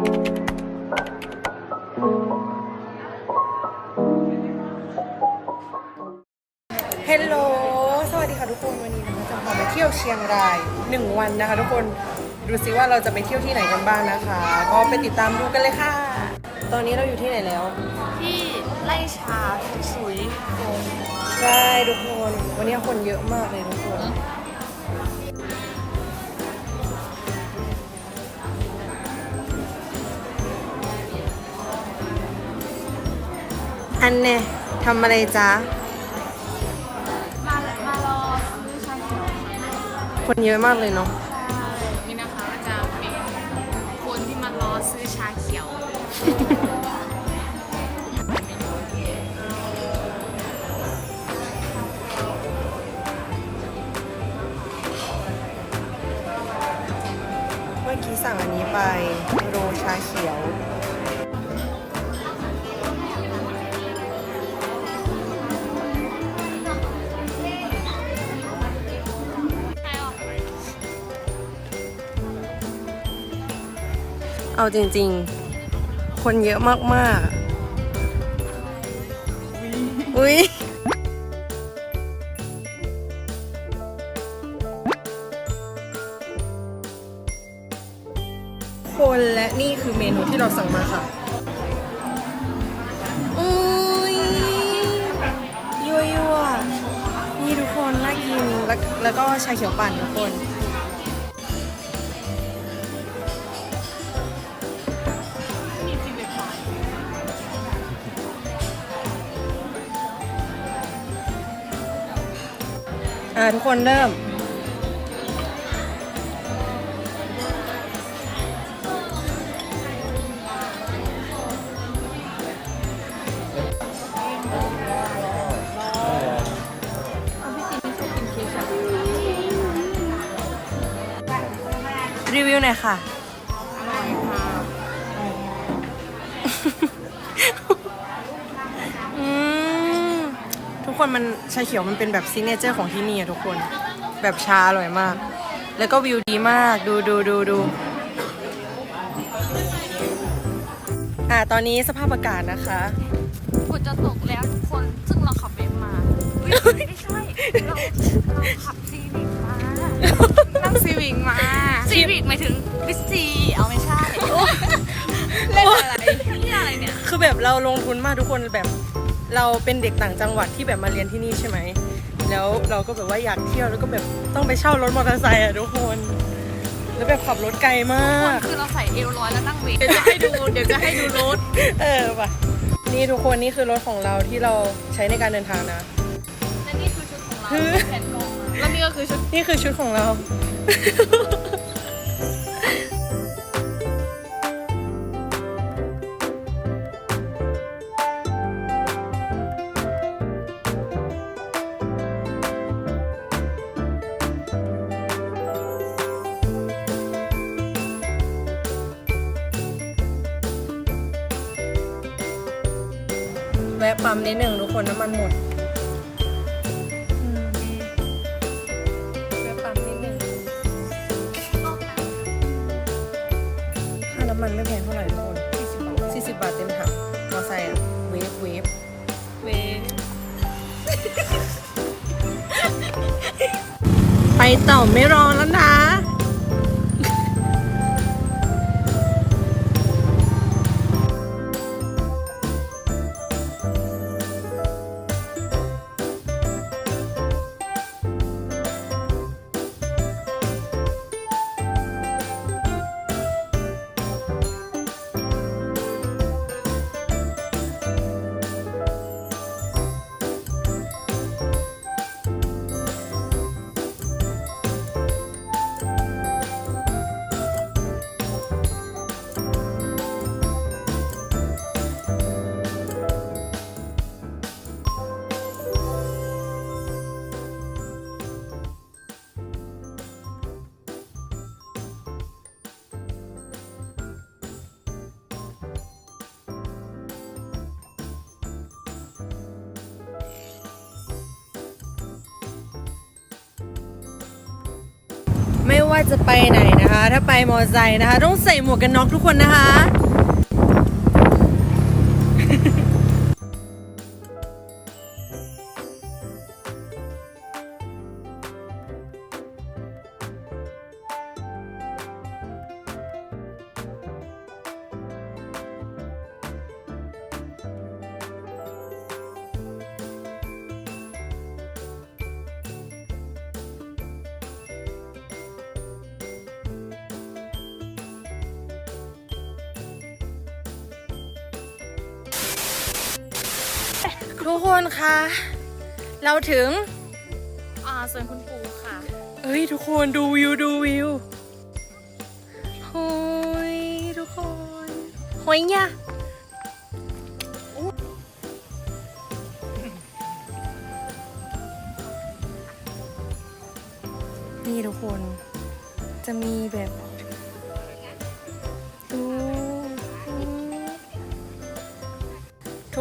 เฮลโลสวัสดีค่ะทุกคน วันนี้นะคะจะพาไปเที่ยวเชียงราย 1 วันนะคะทุกคน ดูซิว่าเราจะไปเที่ยวที่ไหนกันบ้างนะคะ ก็ไปติดตามดูกันเลยค่ะ ตอนนี้เราอยู่ที่ไหนแล้ว ที่ไล่ชาสุยโกงใช่ทุกคน วันนี้คนเยอะมากเลยทุกคน อันเน่ทำอะไรจ๊ะ มามารอซื้อชาเขียวคนเยอะมากเลยเนาะ นี่นะคะจะเป็นคนที่มารอซื้อชาเขียว เมื่อกี้สั่งอันนี้ไปโรชาเขียว เอาจริง ๆ คนเยอะมากๆ อุ้ยคนและนี่คือเมนูที่เราสั่งมาค่ะอุ้ยยั่วยั่วนี่ทุกคนน่ากินแล้วแล้วก็ชาเขียวปั่นทุกคน อ่าทุกคนเริ่ม รีวิวหน่อยค่ะ คนมันชาเขียวมันเป็นแบบซิกเนเจอร์ของที่นี่อะทุกคน แบบชาอร่อยมาก แล้วก็วิวดีมากดูดูดูดูอ่าตอนนี้สภาพอากาศนะคะ ฝนจะตกแล้วทุกคน ซึ่งเราขับเวฟมาอุ๊ยไม่ใช่ เราเราขับซีวิกมานั่งซีวิกมาซีวิกหมายถึงวิสซีเอาไม่ใช่ เล่นอะไรนี่อะไรเนี่ย คือแบบเราลงทุนมากทุกคนแบบ เราเป็นเด็กต่างจังหวัดที่แบบมาเรียนที่นี่ใช่ไหม แล้วเราก็แบบว่าอยากเที่ยวแล้วก็แบบต้องไปเช่ารถมอเตอร์ไซค์อะทุกคน แล้วแบบขับรถไกลมากคือเราใส่เอวร้อยแล้วนั่งเวฟเดี๋ยวจะให้ดู เดี๋ยวจะให้ดูรถ เออว่ะ นี่ทุกคนนี่คือรถของเราที่เราใช้ในการเดินทางนะ และนี่คือชุดของเราแผ่นกองมาแล้วนี่ก็คือชุดนี่คือชุดของเรา ปั๊มนิดหนึ่งทุกคนน้ำมันหมดแวะปั๊มนิดหนึ่งค่าน้ำมันไม่แพงเท่าไหร่ทุกคน40 บาท40บาทเต็มถังมอไซค์อะเวฟเวฟเวฟไปต่อไม่รอ ว่าจะไปไหนนะคะ ถ้าไปมอไซค์นะคะ ต้องใส่หมวกกันน็อกทุกคนนะคะ ทุกคนคะ เราถึงอ่าส่วนคุณปู่ค่ะเฮ้ยทุกคนดูวิวดูวิวโอ้ยทุกคนโอ้ยเนี่ยนี่ทุกคน จะมีแบบ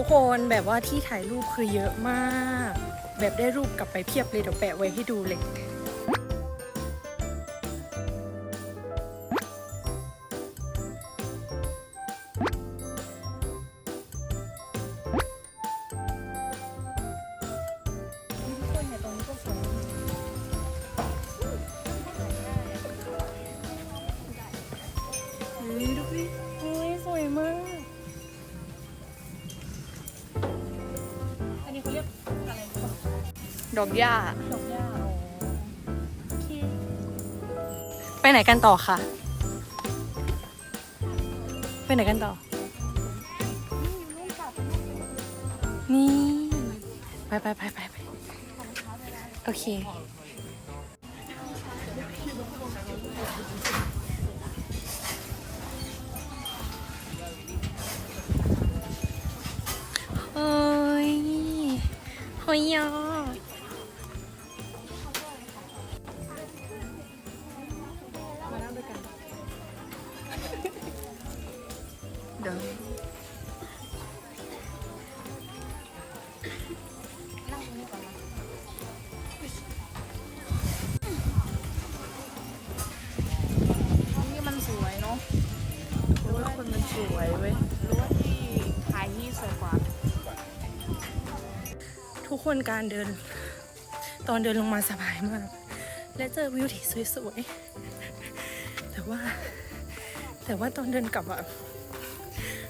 คนแบบว่าที่ถ่ายรูปคือเยอะมาก แบบได้รูปกลับไปเพียบเลยเดี๋ยวแปะไว้ให้ดูเลย ดอกหญ้า ดอกหญ้าอ๋อโอเคไปไหนกันต่อคะไปไหนกันต่อ นี่ ไปไปไปไปไปโอเค เฮ้ยเฮ้ยยอ นี่มันสวยเนาะโอ้ยคนมันสวยเว้ยรู้ว่าที่ถ่ายที่สวยกว่า ทุกคนการเดิน ตอนเดินลงมาสบายมาก และเจอวิวที่สวยๆ แต่ว่า แต่ว่าตอนเดินกลับอะ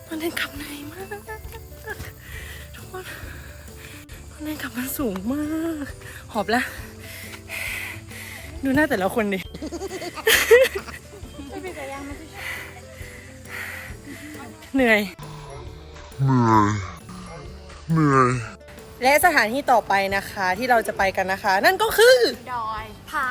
ตอนเดินกลับเหนื่อยมากทุกคน ตอนเดินกลับมันสูงมาก หอบแล้ว ดูหน้าแต่ละคนดิเหนื่อย เหนื่อย และสถานที่ต่อไปนะคะที่เราจะไปกันนะคะ นั่นก็คือ ดอยผา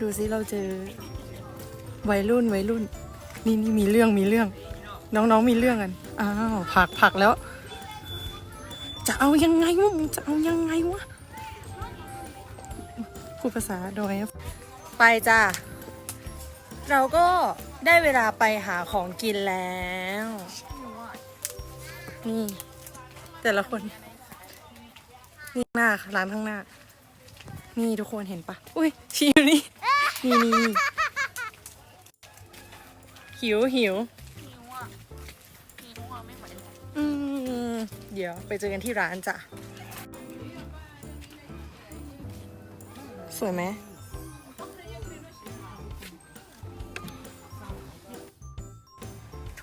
ดูสิเราเจอวัยรุ่นวัยรุ่น นี่นี่มีเรื่องมีเรื่อง น้องๆมีเรื่องกันอ้าวผักผักแล้ว จะเอายังไงวะมึงจะเอายังไงวะพูดภาษาดอยไปจ้าเราก็ได้เวลาไปหาของกินแล้ว นี่ แต่ละคน นี่หน้าร้านข้างหน้า นี่ทุกคนเห็นปะอุ้ยชีอยู่นี่ นี่นี่นี่หิวหิวหิวอะหิวอะไม่ไหวแล้วอืมเดี๋ยวไปเจอกันที่ร้านจ้ะ สวยไหม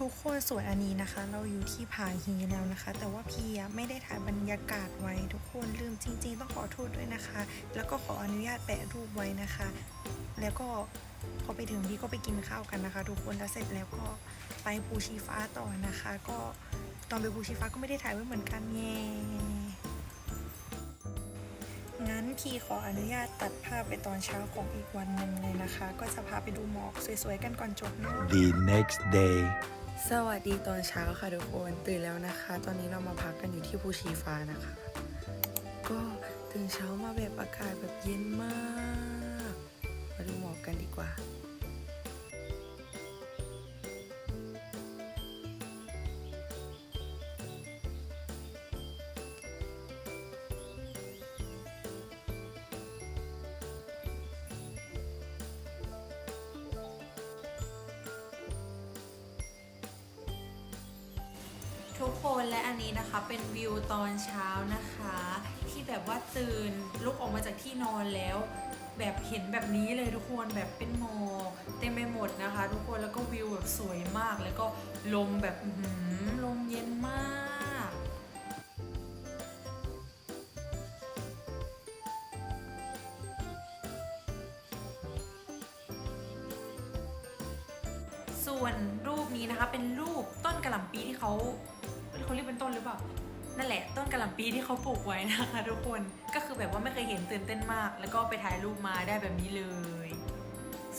ทุกคนส่วนอันนี้นะคะ เราอยู่ที่ผาฮีแล้วนะคะ แต่ว่าพี่ไม่ได้ถ่ายบรรยากาศไว้ทุกคนลืมจริง ๆ ต้องขอโทษด้วยนะคะ แล้วก็ขออนุญาตแปะรูปไว้นะคะ แล้วก็พอไปถึงพี่ก็ไปกินข้าวกันนะคะ ทุกคนแล้วเสร็จแล้วก็ไปภูชีฟ้าต่อนะคะ ก็ตอนไปภูชีฟ้าก็ไม่ได้ถ่ายไว้เหมือนกันไงงั้นพี่ขออนุญาตตัดภาพไปตอนเช้าของอีกวันหนึ่งเลยนะคะ ก็จะพาไปดูหมอกสวยๆกันก่อนจบเนาะ The next day สวัสดีตอนเช้าค่ะทุกคนตื่นแล้วนะคะ ตอนนี้เรามาพักกันอยู่ที่ภูชีฟ้านะคะ ก็ตื่นเช้ามาแบบอากาศแบบเย็นมาก มาดูหมอกกันดีกว่า คนและอันนี้นะคะเป็นวิวตอนเช้านะคะ ที่แบบว่าตื่นลุกออกมาจากที่นอนแล้ว แบบเห็นแบบนี้เลยทุกคนแบบเป็นหมอกเต็มไปหมดนะคะ ทุกคนแล้วก็วิวแบบสวยมากแล้วก็ลมแบบลมเย็นมากส่วนรูปนี้นะคะเป็นรูปต้นกระหล่ำปีที่เขา เขาเรียกเป็นต้นหรือเปล่า นั่นแหละต้นกระหล่ำปีที่เขาปลูกไว้นะคะทุกคน ก็คือแบบว่าไม่เคยเห็นตื่นเต้นมาก แล้วก็ไปถ่ายรูปมาได้แบบนี้เลย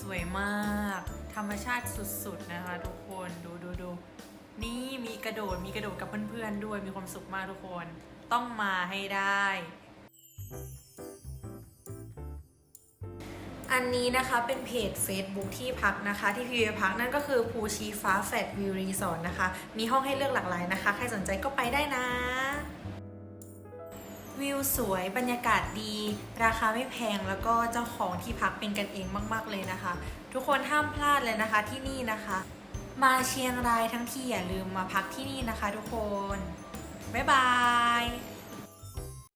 สวยมาก ธรรมชาติสุดๆนะคะ ทุกคน ดูดูดูนี่มีกระโดด มีกระโดดกับเพื่อนๆด้วย มีความสุขมากทุกคน ต้องมาให้ได้ อันนี้นะคะเป็นเพจ Facebook ที่พักนะคะ ที่พีวพักนั่นก็คือภูชีฟ้าแฟดวิวรีสอร์ทนะคะ มีห้องให้เลือกหลากหลายนะคะ ใครสนใจก็ไปได้นะ วิวสวยบรรยากาศดี ราคาไม่แพงแล้วก็เจ้าของที่พักเป็นกันเองมาก ๆ เลยนะคะ ทุกคนห้ามพลาดเลยนะคะที่นี่นะคะ มาเชียงรายทั้งที่อย่าลืมมาพักที่นี่นะคะ ทุกคนบ๊ายบาย